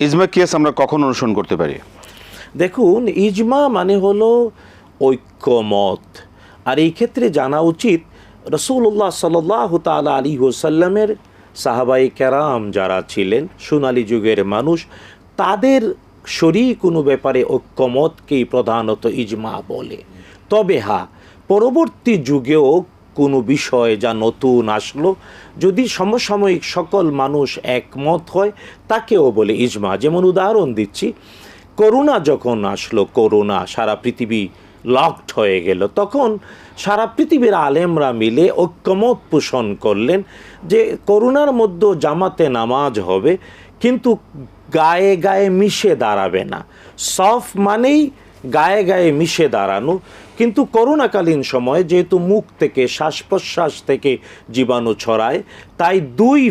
ইজমা কিয়াস আমরা কখন অনুসরণ করতে পারি? দেখুন, ইজমা মানে হলো ঐক্যমত। আর এই ক্ষেত্রে জানা উচিত রসুল্লাহ সাল্লাহ তালা আলী হোসাল্লামের সাহাবাই ক্যারাম যারা ছিলেন, সোনালী যুগের মানুষ, তাদের শরীর কোনো ব্যাপারে ঐক্যমতকেই প্রধানত ইজমা বলে। তবে হা পরবর্তী যুগেও কোনো বিষয় যা নতুন আসলো, যদি সমসাময়িক সকল মানুষ একমত হয়, তাকেও বলে ইজমা। যেমন উদাহরণ দিচ্ছি, করোনা যখন আসলো, করোনা সারা পৃথিবী লকড হয়ে গেল, তখন সারা পৃথিবীর আলেমরা মিলে ঐক্যমত পোষণ করলেন যে করোনার মধ্যে জামাতে নামাজ হবে, কিন্তু গায়ে গায়ে মিশে দাঁড়াবে না। সফ মানেই গায়ে গায়ে মিশে দাঁড়ানো, কিন্তু করোনাকালীন সময়ে যেহেতু মুখ থেকে শ্বাস প্রশ্বাস থেকে জীবাণু ছড়ায়, তাই দুই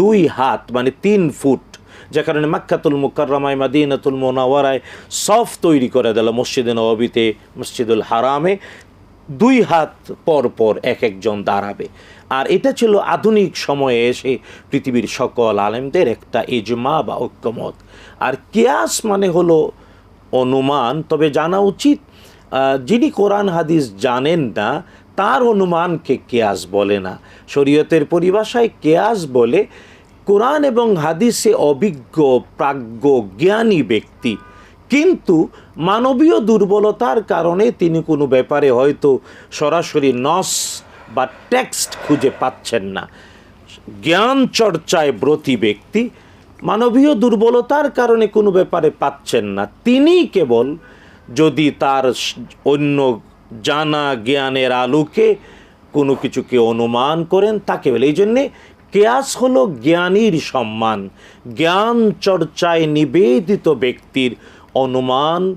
দুই হাত মানে তিন ফুট যে কারণে মাক্কাতুল মুকাররমায়, মাদিনাতুল মোনাওয়ারায় সফ তৈরি করে দিল মসজিদে নবীতে মসজিদুল হারামে। দুই হাত পর পর এক একজন দাঁড়াবে। আর এটা ছিল আধুনিক সময়ে এসে পৃথিবীর সকল আলেমদের একটা ইজমা বা ঐক্যমত। আর কিয়াস মানে হলো অনুমান, তবে জানা উচিত যিনি কোরআন হাদিস জানেন না, তার অনুমানকে কেয়াস বলে না। শরীয়তের পরিভাষায় কেয়াস বলে, কোরআন এবং হাদিসে অভিজ্ঞ, প্রাজ্ঞ, জ্ঞানী ব্যক্তি। কিন্তু মানবীয় দুর্বলতার কারণে তিনি কোনো ব্যাপারে হয়তো সরাসরি নস বা টেক্সট খুঁজে পাচ্ছেন না। জ্ঞান চর্চায় ব্রতী ব্যক্তি মানবীয় দুর্বলতার কারণে কোনো ব্যাপারে পাচ্ছেন না। তিনি কেবল যদি তার অন্য জানা জ্ঞানের আলোকে কোনো কিছুকে অনুমান করেন, তাকে বলে। এই জন্যে কেয়াস হলো জ্ঞানীর সম্মান। জ্ঞান চর্চায় নিবেদিত ব্যক্তির অনুমান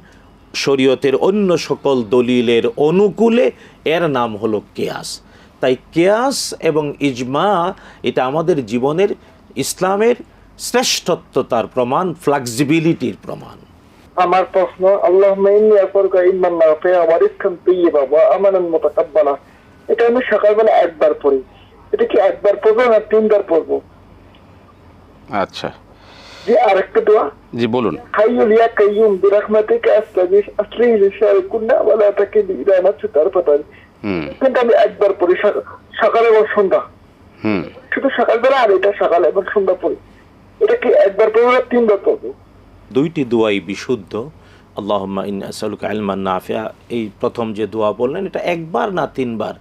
শরীয়তের অন্য সকল দলিলের অনুকূলে এর নাম হলো কেয়াস। তাই কেয়াস এবং ইজমা এটা আমাদের জীবনের ইসলামের শ্রেষ্ঠত্বতার প্রমাণ ফ্লেক্সিবিলিটির প্রমাণ। আমার প্রশ্ন ইন্নী রিজকান তাইয়্যিবা ওয়া আমানান মুতাকাব্বালা। এটা আমি সকালবেলা একবার পড়ি। এটা কি একবার পড়ব না তিনবার পড়ব? আচ্ছা। যে আরেকটা দোয়া। জি বলুন। হাইয়ুল ইয়া কাইয়ুম বিরাহমাতিকা আস্তাগীথ আসলিহি লিশারিকুন্না ওয়া লা তাকিলনি ইলা নাফসি তারফাতান। হুম। কিন্তু আমি একবার পড়ি। সকালে এবং সন্ধ্যা। হুম। শুধু সকালবেলা আর এটা সকালে এবং সন্ধ্যা পড়ি। কি একবার তিনবার পড়বে? দুইটি দোয়াই বিশুদ্ধ। আল্লাহম্মা ইন আলমান নাফিয়া, এই প্রথম যে দোয়া বললেন, এটা একবার না তিনবার।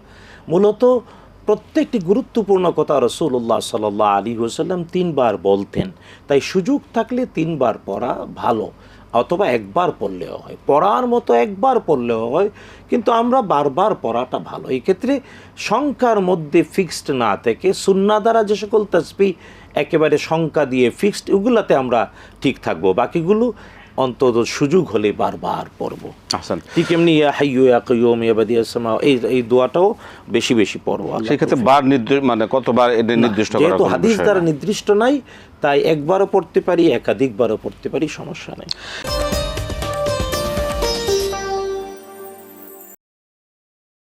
মূলত প্রত্যেকটি গুরুত্বপূর্ণ কথা রসুল্লাহ সাল্লাহ আলী হোসাল্লাম তিনবার বলতেন। তাই সুযোগ থাকলে তিনবার পড়া ভালো। অথবা একবার পড়লেও হয়, পড়ার মতো একবার পড়লেও হয়, কিন্তু আমরা বারবার পড়াটা ভালো। এই ক্ষেত্রে সংখ্যার মধ্যে ফিক্সড না থেকে সুন্না দ্বারা যে সকল তসবি একেবারে সংখ্যা দিয়ে ফিক্সড ওগুলাতে আমরা ঠিক থাকব। বাকিগুলো অন্তত সুযোগ হলে বারবার পড়ব। ঠিক এমনি ইয়া হাইয়ু ইয়া ইয়া সামা এই এই দোয়াটাও বেশি বেশি পড়ব। সেক্ষেত্রে বার নির্দিষ্ট মানে কতবার এটা নির্দিষ্ট যেহেতু হাদিস দ্বারা নির্দিষ্ট নাই তাই একবারও পড়তে পারি একাধিকবারও পড়তে পারি সমস্যা নেই।